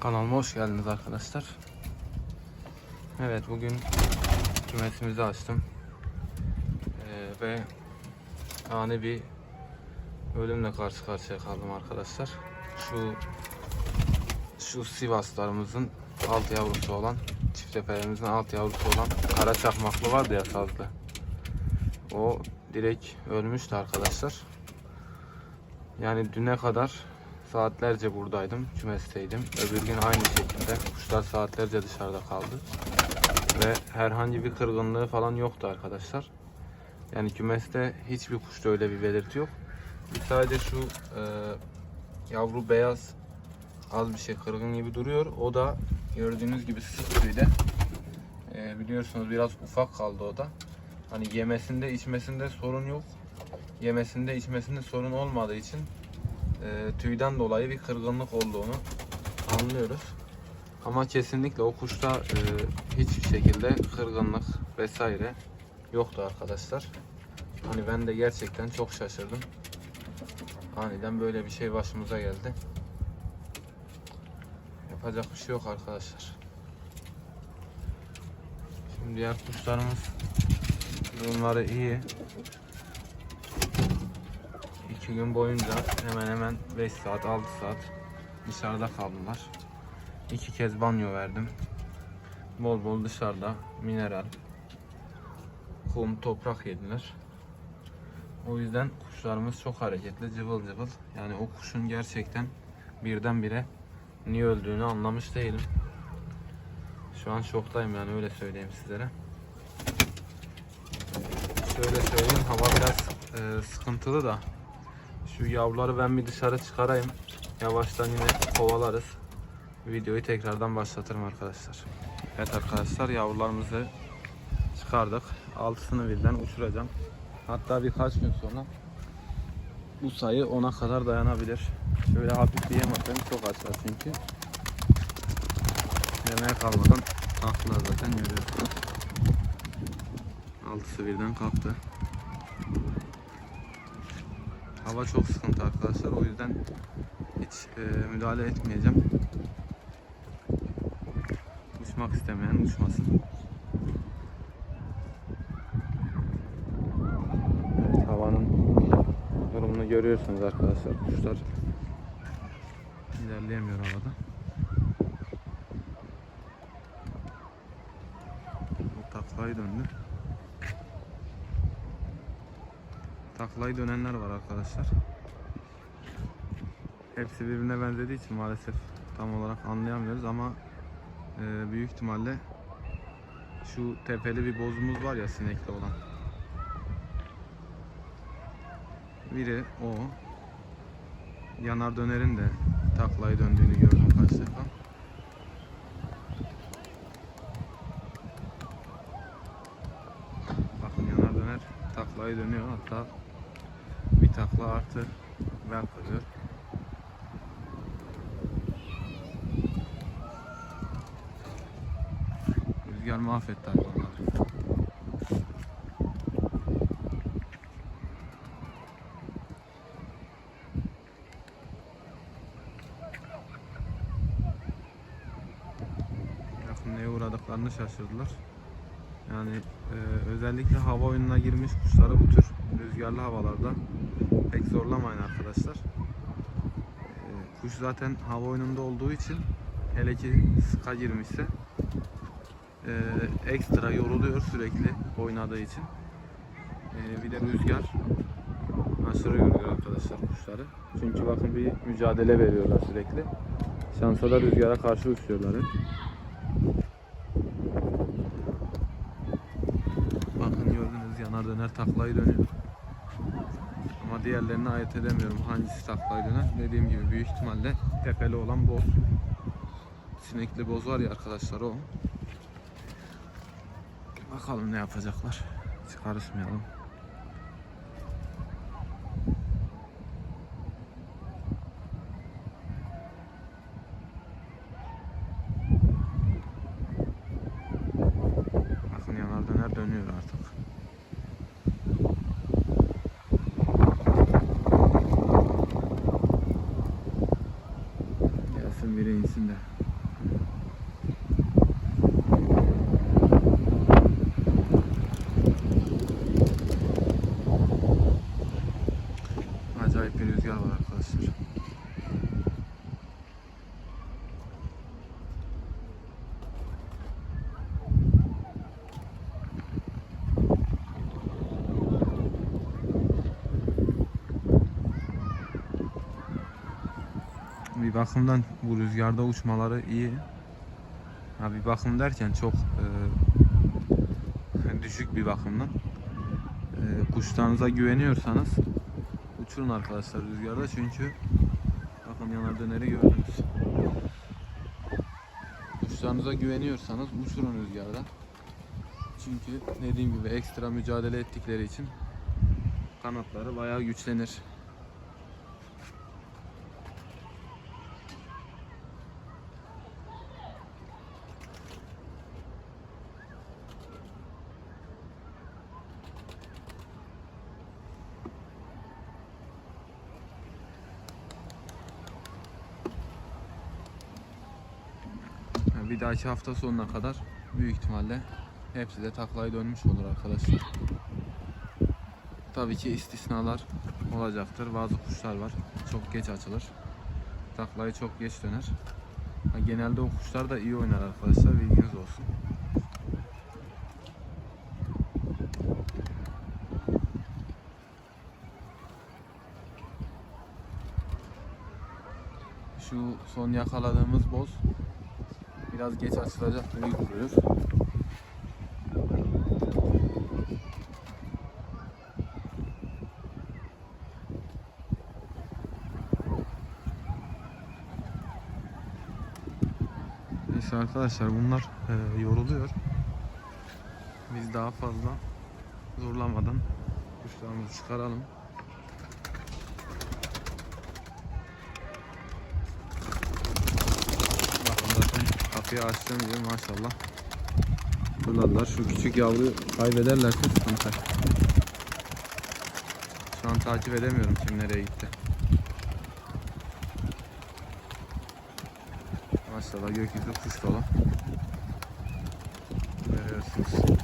Kanalıma hoş geldiniz arkadaşlar. Evet bugün kümesimizi açtım. Ee, ve ani bir ölümle karşı karşıya kaldım arkadaşlar. Şu şu Sivaslarımızın alt yavrusu olan çiftepelerimizin alt yavrusu olan kara çakmaklı vardı ya sazlı. O direkt ölmüştü arkadaşlar. Yani düne kadar saatlerce buradaydım, kümesteydim. Öbür gün aynı şekilde kuşlar saatlerce dışarıda kaldı. Ve herhangi bir kırgınlığı falan yoktu arkadaşlar. Yani kümeste hiçbir kuşta öyle bir belirti yok. Bir sadece şu e, yavru beyaz az bir şey kırgın gibi duruyor. O da gördüğünüz gibi sık tüyde. E, biliyorsunuz biraz ufak kaldı o da. Hani yemesinde içmesinde sorun yok. Yemesinde içmesinde sorun olmadığı için e, tüyden dolayı bir kırgınlık olduğunu anlıyoruz. Ama kesinlikle o kuşta e, hiçbir şekilde kırgınlık vesaire yoktu arkadaşlar. Hani ben de gerçekten çok şaşırdım. Aniden böyle bir şey başımıza geldi. Yapacak bir şey yok arkadaşlar. Şimdi diğer kuşlarımız durumları iyi. İki gün boyunca hemen hemen 5 saat 6 saat dışarıda kaldılar. İki kez banyo verdim. Bol bol dışarıda mineral, kum, toprak yediler. O yüzden kuşlarımız çok hareketli, cıvıl cıvıl. Yani o kuşun gerçekten birdenbire niye öldüğünü anlamış değilim. Şu an şoktayım yani öyle söyleyeyim sizlere. Şöyle söyleyeyim hava biraz e, sıkıntılı da şu yavruları ben bir dışarı çıkarayım. Yavaştan yine kovalarız. Videoyu tekrardan başlatırım arkadaşlar. Evet arkadaşlar yavrularımızı çıkardık. Altısını birden uçuracağım. Hatta birkaç gün sonra bu sayı 10'a kadar dayanabilir. Şöyle hafif atayım. Çok açlar çünkü. Yemeğe kalmadan kalktılar zaten görüyorsunuz. Altısı birden kalktı. Hava çok sıkıntı arkadaşlar. O yüzden hiç e, müdahale etmeyeceğim. Uçmak istemeyen uçmasın. Evet, havanın durumunu görüyorsunuz arkadaşlar. Kuşlar ilerleyemiyor havada. O taklayı döndü. Taklayı dönenler var arkadaşlar. Hepsi birbirine benzediği için maalesef tam olarak anlayamıyoruz ama e, büyük ihtimalle şu tepeli bir bozumuz var ya sinekli olan. Biri o. Yanar dönerin de taklayı döndüğünü gördüm kaç defa. Bakın yanar döner taklayı dönüyor hatta bir artı ben kırıyor. Rüzgar mahvetti hayvanları. Neye uğradıklarını şaşırdılar. Yani e, özellikle hava oyununa girmiş kuşları bu tür rüzgarlı havalarda pek zorlamayın arkadaşlar. E, kuş zaten hava oyununda olduğu için hele ki sıka girmişse e, ekstra yoruluyor sürekli oynadığı için. E, bir de rüzgar aşırı yoruyor arkadaşlar kuşları. Çünkü bakın bir mücadele veriyorlar sürekli. Şansa da rüzgara karşı uçuyorlar. Bakın gördünüz yanar döner taklayı dönüyor. Ama diğerlerini ayırt edemiyorum hangisi taklayı döner. Dediğim gibi büyük ihtimalle tepeli olan boz. Sinekli boz var ya arkadaşlar o. Bakalım ne yapacaklar. Hiç. Bakın yanar döner dönüyor artık. Gelsin biri insin de. Bir bakımdan bu rüzgarda uçmaları iyi. Ha bir bakım derken çok e, düşük bir bakımdan. E, kuşlarınıza güveniyorsanız uçurun arkadaşlar rüzgarda çünkü bakın yanar döneri gördünüz. Kuşlarınıza güveniyorsanız uçurun rüzgarda. Çünkü dediğim gibi ekstra mücadele ettikleri için kanatları bayağı güçlenir. Bir dahaki hafta sonuna kadar büyük ihtimalle hepsi de taklaya dönmüş olur arkadaşlar. Tabii ki istisnalar olacaktır. Bazı kuşlar var. Çok geç açılır. Taklayı çok geç döner. Genelde o kuşlar da iyi oynar arkadaşlar. Bilginiz olsun. Şu son yakaladığımız boz biraz geç açılacak gibi duruyor. Neyse arkadaşlar bunlar e, yoruluyor. Biz daha fazla zorlamadan kuşlarımızı çıkaralım. Bakın zaten kapıyı açtığım gibi maşallah. Fırladılar. Şu küçük yavruyu kaybederlerse sıkıntı. Şu an takip edemiyorum kim nereye gitti. Maşallah gökyüzü kuş dolu. Görüyorsunuz.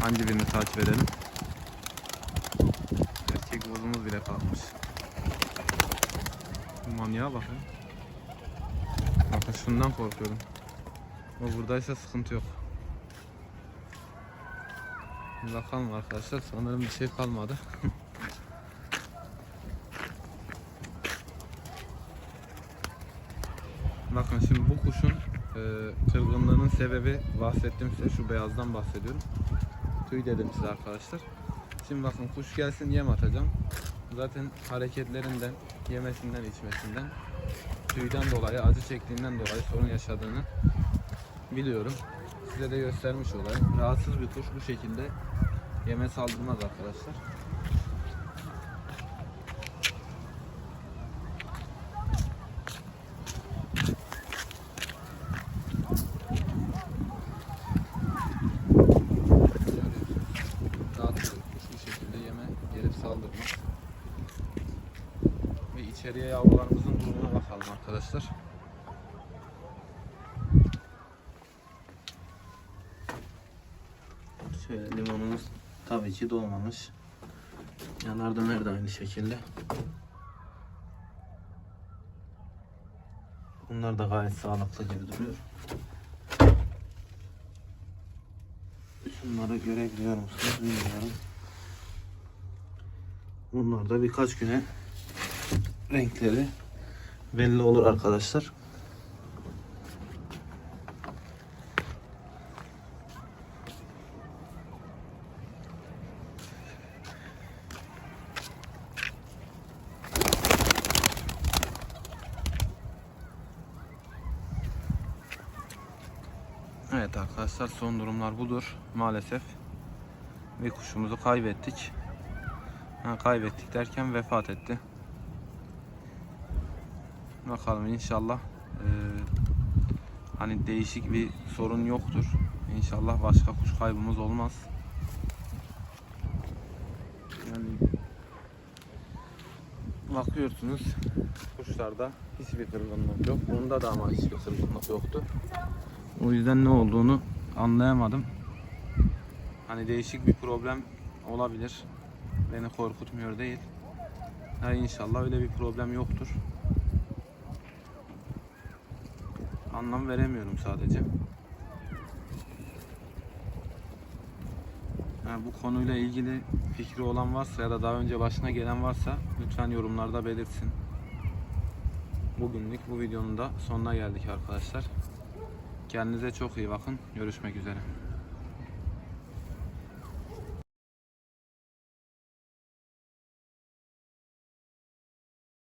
Hangi birini takip edelim? Erkek bozumuz bile kalkmış. Bu manyağa bakın. Bakın şundan korkuyorum. O buradaysa sıkıntı yok. Bakalım arkadaşlar sanırım bir şey kalmadı. Bakın şimdi bu kuşun e, kırgınlığının sebebi bahsettim size şu beyazdan bahsediyorum. Tüy dedim size arkadaşlar. Şimdi bakın kuş gelsin yem atacağım. Zaten hareketlerinden, yemesinden, içmesinden, tüyden dolayı, acı çektiğinden dolayı sorun yaşadığını biliyorum. Size de göstermiş olayım. Rahatsız bir kuş bu şekilde yeme saldırmaz arkadaşlar. Rahatsız bir kuş bu şekilde yeme gelip saldırmaz. Ve içeriye yavrularımızın durumuna bakalım arkadaşlar. Şöyle limonumuz tabii ki dolmamış. Yanar döner de aynı şekilde. Bunlar da gayet sağlıklı gibi duruyor. Şunları görebiliyor musunuz bilmiyorum. Bunlar da birkaç güne renkleri belli olur arkadaşlar. Evet arkadaşlar son durumlar budur maalesef. Bir kuşumuzu kaybettik. Ha, kaybettik derken vefat etti. Bakalım inşallah eee, hani değişik bir sorun yoktur. İnşallah başka kuş kaybımız olmaz. Yani bakıyorsunuz kuşlarda hiçbir kırgınlık yok. Bunda da ama hiçbir kırgınlık yoktu. O yüzden ne olduğunu anlayamadım. Hani değişik bir problem olabilir. Beni korkutmuyor değil. Ha inşallah öyle bir problem yoktur. Anlam veremiyorum sadece. Ha, bu konuyla ilgili fikri olan varsa ya da daha önce başına gelen varsa lütfen yorumlarda belirtsin. bugünlük bu videonun da sonuna geldik arkadaşlar. Kendinize çok iyi bakın. Görüşmek üzere.